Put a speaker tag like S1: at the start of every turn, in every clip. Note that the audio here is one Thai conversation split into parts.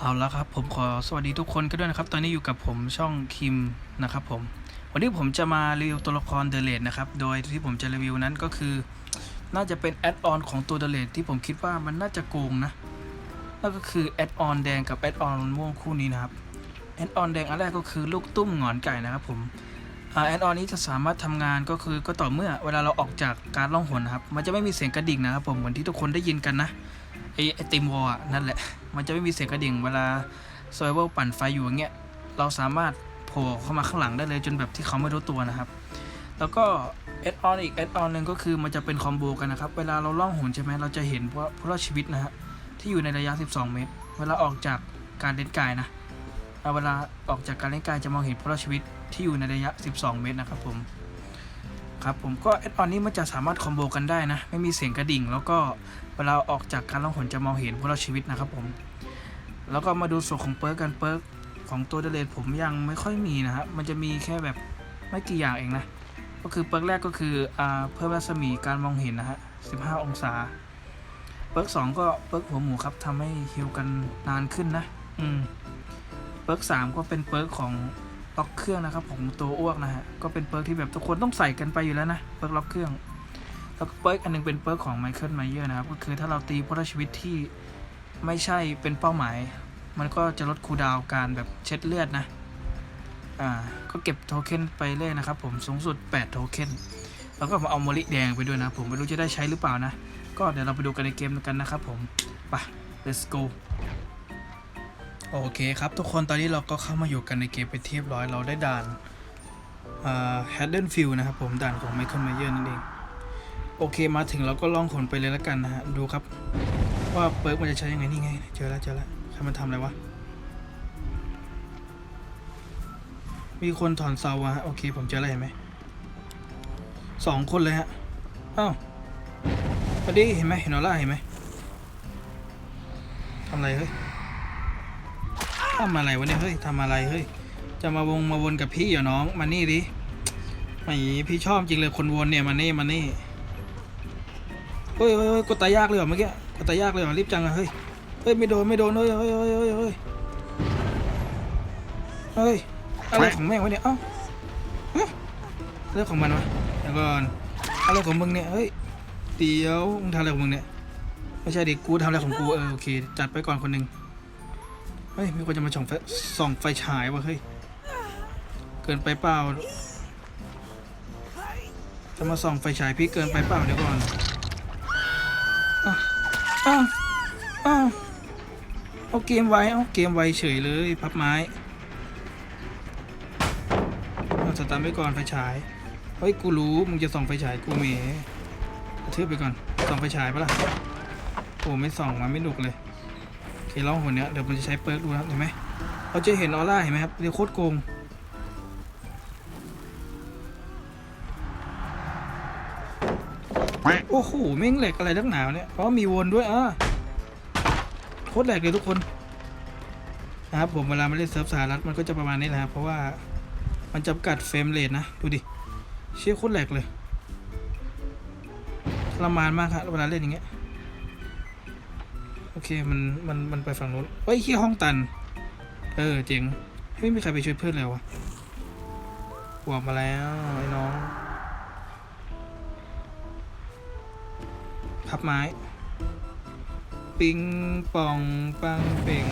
S1: เอาละครับผมขอสวัสดีทุกคนกันด้วยนะครับ ตอนนี้อยู่กับผมช่องคิมนะครับผม วันนี้ผมจะมารีวิวตัวละครเดเลดนะครับ โดยที่ผมจะรีวิวนั้นก็คือ น่าจะเป็นแอดออนของตัวเดเลดที่ผมคิดว่ามันน่าจะโกงนะนั่นก็คือแอดออนแดงกับแอดออนม่วงคู่นี้นะครับแอดออนแดงอันแรกก็คือลูกตุ้มหงอนไก่นะครับผมแอดออนนี้จะสามารถทำงานก็คือก็ต่อเมื่อเวลาเราออกจากการล่องหนนะครับ มันจะไม่มีเสียงกระดิ่งนะครับผมเหมือนที่ทุกคนได้ยินกันนะไอไอติมวอลนั่นแหละ มันจะไม่มีเสียงกระดิ่งเวลาโซเวอร์ปั่นไฟอยู่อย่างเงี้ยเราสามารถโผล่เข้ามาข้างหลังได้เลยจนแบบที่เขาไม่รู้ตัวนะครับ แล้วก็แอดออนอีกแอดออนหนึ่งก็คือมันจะเป็นคอมโบกันนะครับ เวลาเราล่องหนใช่ไหมเราจะเห็นว่าผู้รอดชีวิตนะฮะที่อยู่ในระยะ 12 เมตร เวลาออกจากการเล่นกายนะเอาเวลาออกจากการเล่นกายจะมองเห็นผู้รอดชีวิตที่อยู่ในระยะ 12 เมตรนะครับผม ครับผมก็แอดออนนี้มันจะสามารถคอมโบกันได้นะ ไม่มีเสียงกระดิ่ง แล้วก็เวลาออกจากการล่องหนจะมองเห็นพวกเราชีวิตนะครับผม แล้วก็มาดูส่วนของเปิร์กกันเปิร์กของตัวเดเลดผมยังไม่ค่อยมีนะฮะมันจะมีแค่แบบไม่กี่อย่างเองนะ ก็คือเปิร์กแรกก็คืออ่าเพิ่มรัศมีการมองเห็นนะฮะ 15 องศา เปิร์กสองก็เปิร์กหัวหมูครับทำให้ฮิวกันนานขึ้นนะ อืม เปิร์กสามก็เป็นเปิร์กของ ล็อกเครื่องนะครับของตัวอ้วกนะฮะก็เป็นเปิร์กที่แบบทุกคนต้องใส่กันไปอยู่แล้วนะเปิร์กล็อกเครื่องแล้วก็เปิร์กอันหนึงเป็นเปิร์กของไมเคิลไมเยอร์นะครับก็คือถ้าเราตีผู้รอดชีวิตที่ไม่ใช่เป็นเป้าหมาย มันก็จะลดคูดาวการแบบเช็ดเลือดนะอ่าก็เก็บโทเค็นไปเรื่อยนะครับผมสูงสุด 8 โทเค็นแล้วก็มาเอาโมลิแดงไปด้วยนะ ผมไม่รู้จะได้ใช้หรือเปล่านะ ก็เดี๋ยวเราไปดูกันในเกมกันนะครับผมไป let's go โอเคครับทุกคนตอนนี้เราก็เข้ามาอยู่กันในเกมไปนที่เรียบร้อยเราได้ด่านอ่า Haddonfield นะครับผมด่านของ Michael Mayer นั่นเอง โอเคมาถึงเราก็ล่องขนไปเลยแล้วกันนะฮะ ดูครับ ว่าเปิร์กมันจะใช้ยังไงนี่ไง เจอแล้วเจอแล้วใครมันทำอะไรวะ มีคนถอนเสาอะฮะ โอเคผมเจออะไรเห็นไหมสองคนเลยฮะอ้าวพอดีเห็นไหมเห็นออร่าเห็นไหมทำอะไรเฮ้ย ทำอะไรวะเนี่ยเฮ้ยทำอะไรเฮ้ยจะมาวงมาวนกับพี่เหรอน้องมานี่ดิไม่พี่ชอบจริงเลยคนวนเนี่ยมานี่มานี่เฮ้ยเฮ้ยกดตายากเลยเหรอเมื่อกี้กดตายากเลยเหรอรีบจังอะเฮ้ยเฮ้ยไม่โดนไม่โดนเฮ้ยเฮ้ยเฮ้ยเฮ้ยเฮ้ยเฮ้ยอะไรของแม่งวะเนี่ยเอ้าฮะเรื่องของมันวะเดี๋ยวก่อนอะไรของมึงเนี่ยเฮ้ยเดี๋ยวมึงทำอะไรของมึงเนี่ยไม่ใช่ดิกูทำอะไรของกูเออโอเคจัดไปก่อนคนหนึ่ง เฮ้ย มีคนจะมาส่องไฟส่องไฟฉายวะเฮ้ย เกินไปเปล่า จะมาส่องไฟฉายพี่เกินไปเปล่าเดี๋ยวก่อนอ้าวอ้าวอ้าวเอาเกมไว้เอาเกมไว้เฉยเลยพับไม้เอาสตาร์ทไว้ก่อนไฟฉาย เฮ้ย กูรู้ มึงจะส่องไฟฉายกูเมกระทืบไปก่อน ส่องไฟฉายปะล่ะ โอ้ไม่ส่องมาไม่หนุกเลย โอเคลองหัวเนี้ยเดี๋ยวมันจะใช้เปิร์กดูนะครับเห็นไหมเราจะเห็นออร่าเห็นไหมครับเรียกโคตรโกงโอ้โหแม่งแหลกอะไรนักหนาวเนี่ยเพราะมีวนด้วยอะโคตรแหลกเลยทุกคนนะครับผมเวลามาเล่นเซิร์ฟสหรัฐมันก็จะประมาณนี้แหละครับเพราะว่ามันจำกัดเฟรมเรทนะ ดูดิเชี่ยโคตรแหลกเลยทรมานมากครับเวลาเล่นอย่างเงี้ย โอเคมันมันมันไปฝั่งนู้นเฮ้ยเฮียห้องตัน เออเจ๋งไม่มีใครไปช่วยเพื่อนเลยวะบวมาแล้วไอ้น้องพับไม้ ปิงปองปังเป่ง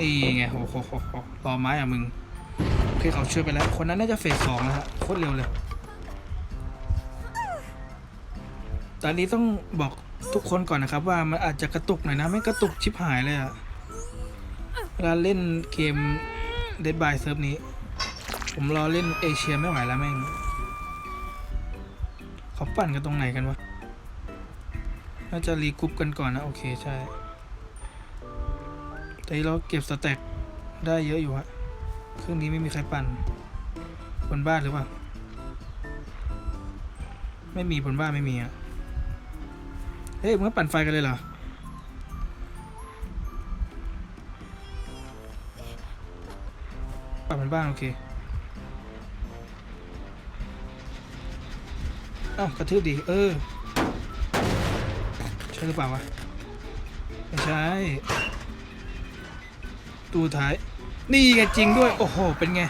S1: ตีไงโหโหโหโหรอไม้อะมึงโอเคเขาช่วยไปแล้ว คนนั้นน่าจะเฟสสองแล้วฮะโคตรเร็วเลย ตอนนี้ต้องบอกทุกคนก่อนนะครับว่ามันอาจจะกระตุกหน่อยนะ ไม่กระตุกชิบหายเลยอะเวลาเล่นเกม Dead by Surf นี้ ผมรอเล่นเอเชียไม่ไหวแล้วแม่งเขาปั่นกันตรงไหนกันวะน่าจะรีกรุ๊ปกันก่อนนะ โอเคใช่แต่เราเก็บสแต็กได้เยอะอยู่ฮะเครื่องนี้ไม่มีใครปั่น บนบ้านหรือเปล่า ไม่มีบนบ้านไม่มีอะ เฮ้ยมึงก็ปั่นไฟกันเลยเหรอ ปั่นบนบ้านโอเคอ้าวกระทืบดีเออ ใช่หรือเปล่าวะ ไม่ใช่ตู้ท้าย นี่ไงจริงด้วย โอ้โห เป็นไง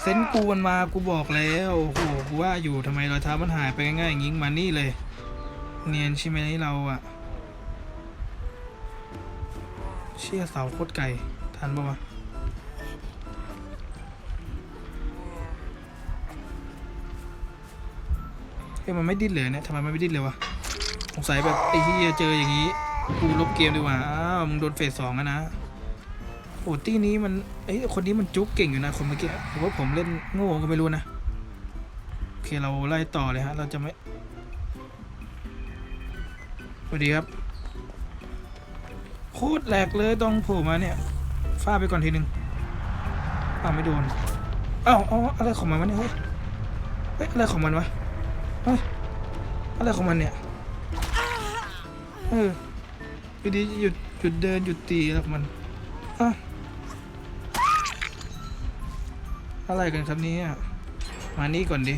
S1: เซนกูมันมา กูบอกแล้ว โอ้โห กูว่าอยู่ทำไมรอยเท้ามันหายไปง่ายๆอย่างงี้มานี่เลย เนียนใช่ไหมเราอะเชี่ยเสาโคตรไก่ทันปะวะเฮ้ยมันไม่ดิ้นเลยเนี่ยทำไมมันไม่ดิ้นเลยวะสงสัยแบบไอ้ที่เจออย่างนี้กูลบเกมดีกว่าอ้าวมึงโดนเฟสสองอะนะโอ้ตี้นี้มันเอ้ยคนนี้มันจุกเก่งอยู่นะคนเมื่อกี้หรือว่าผมเล่นโง่ก็ไม่รู้นะโอเคเราไล่ต่อเลยฮะเราจะไม่ สวัสดีครับ โคตรแหลกเลยต้องโผล่มาเนี่ยฟาดไปก่อนทีนึงอ้าวไม่โดนอ้าวอ๋ออะไรของมันวะเนี่ยเฮ้ยเฮ้ยอะไรของมันวะเฮ้ยอะไรของมันเนี่ยเอออยู่ดีหยุดหยุดเดินหยุดตีอะไรของมันอะอะไรกันครับเนี่ยมานี่ก่อนดิ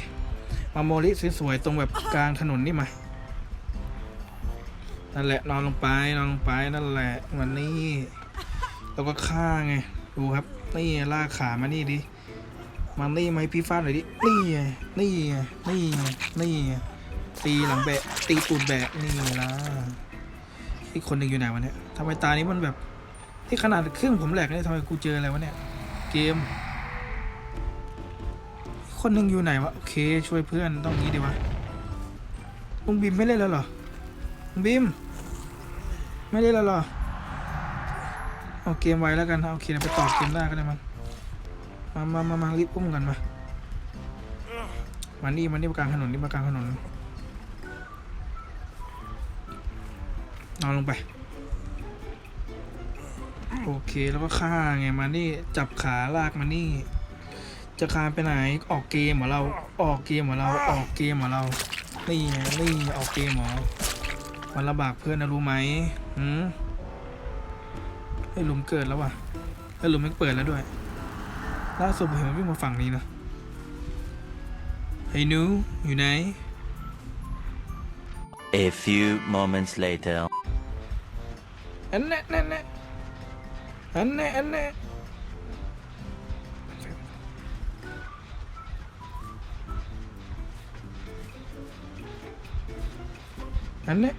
S1: มาโมลิสวยๆตรงแบบกลางถนนนี่มา นั่นแหละนอนลงไปนอนลงไปนั่นแหละมันนี่แล้วก็ฆ่าไงดูครับนี่ลากขามานี่ดิมานี่ไหมพี่ฟาดหน่อยดินี่ไงนี่ไงนี่ไงนี่ไงตีหลังแบะตีตูดแบะนี่นะอีกคนหนึ่งอยู่ไหนวะเนี่ยทำไมตานี้มันแบบที่ขนาดเครื่องผมแหลกเนี่ยทำไมกูเจออะไรวะเนี่ยเกม คนหนึ่งอยู่ไหนวะโอเคช่วยเพื่อนต้องงี้ดีวะลุงบิมไม่เล่นแล้วเหรอ บิมไม่ได้แล้วหรอเอาเกมไว้แล้วกันเอาโอเคเราไปต่อเกมได้ก็ได้มันมามามามารีบอุ้มกันมามานี่มานี่มากลางถนนนี่มากลางถนนนอนลงไป โอเคแล้วก็ฆ่าไงมานี่จับขาลากมานี่ จะคานไปไหนออกเกมเหรอเราออกเกมเหรอเราออกเกมเหรอเรานี่ไงนี่ออกเกมเหรอ มันลำบากเพื่อนนะรู้ไหมหืมไอ้ยหลุมเกิดแล้วว่ะไอ้ยหลุมไม่เปิดแล้วด้วยล่าสุดผมเห็นมันวิ่งมาฝั่งนี้นะไอ้หนูอยู่ไหน
S2: A few moments later.
S1: อันแน่แน่แน่อันแน่อันแน่อันแน่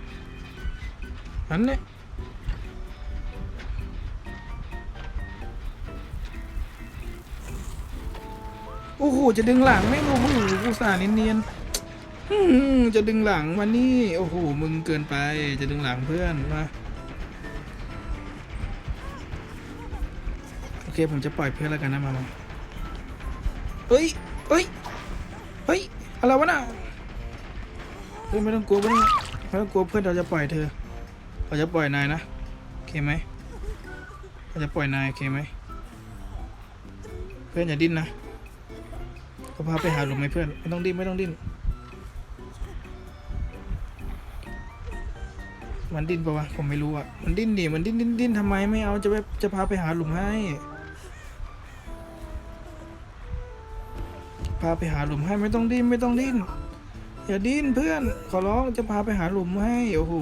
S1: อันแน่โอ้โหจะดึงหลังไม่งโอ้โหอุตส่าเนียนๆจะดึงหลังมานี่ โอ้โหมึงเกินไป จะดึงหลังเพื่อนมาโอเคผมจะปล่อยเพื่อนแล้วกันนะมามาเฮ้ยเฮ้ยเฮ้ยอะไรวะน่ะเฮ้ยไม่ต้องกลัวไม่ต้องไม่ต้องกลัวเพื่อนเราจะปล่อยเธอ เราจะปล่อยนายนะโอเคไหมเราจะปล่อยนายโอเคไหมเพื่อนอย่าดิ้นนะเขาพาไปหาหลุมไหมเพื่อนไม่ต้องดิ้นไม่ต้องดิ้นมันดิ้นปะวะผมไม่รู้อะมันดิ้นดิมันดิ้นดิ้นดิ้นทำไมไม่เอาจะไปจะพาไปหาหลุมให้ พาไปหาหลุมให้ไม่ต้องดิ้นไม่ต้องดิ้นอย่าดิ้นเพื่อนขอร้องจะพาไปหาหลุมให้โอ้โห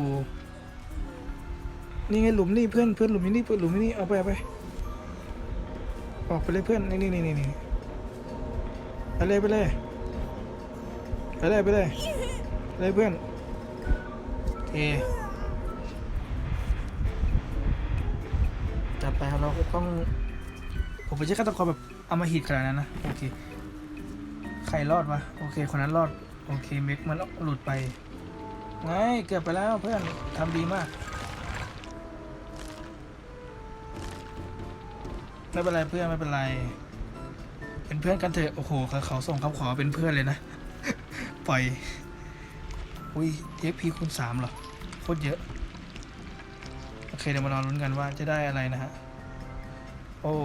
S1: นี่ไงหลุมนี่เพื่อนเพื่อนหลุมนี่เพื่อนหลุมนี่เอาไปเอาไป ออกไปเลยเพื่อนนี่นี่นี่นี่นี่ไปเลยไปเลยไปเลยไปเลยไปเลยเพื่อนโอเคจัดไปครับเราต้อง ผมไม่ใช่ฆาตกรแบบเอามาหิดขนาดนั้นนะโอเคใครรอดวะโอเค คนนั้นรอด โอเคเมกมันหลุดไปไงเกือบไปแล้วเพื่อนทำดีมาก ไม่เป็นไรเพื่อนไม่เป็นไร เป็นเพื่อนกันเถอะ โอ้โหเขาเขาส่งคำขอเป็นเพื่อนเลยนะ ปล่อย อุ้ย XP คูณสามเหรอ โคตรเยอะ โอเคเดี๋ยวมารอลุ้นกันว่าจะได้อะไรนะฮะ โอ้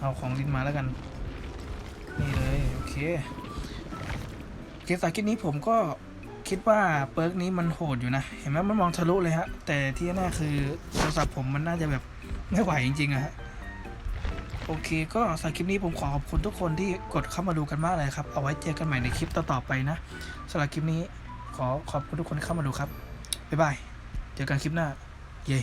S1: เอาของดินมาแล้วกัน นี่เลย โอเคเกมสากิจนี้ผมก็คิดว่าเปิร์กนี้มันโหดอยู่นะ เห็นไหมมันมองทะลุเลยฮะ แต่ที่แน่คือโทรศัพท์ผมมันน่าจะแบบ ไม่ไหวจริงๆอะฮะโอเค ก็สำหรับคลิปนี้ผมขอขอบคุณทุกคนที่กดเข้ามาดูกันมากเลยครับ เอาไว้เจอกันใหม่ในคลิปต่อๆไปนะสำหรับคลิปนี้ขอขอบคุณทุกคนที่เข้ามาดูครับบ๊ายบายเจอกันคลิปหน้า เย้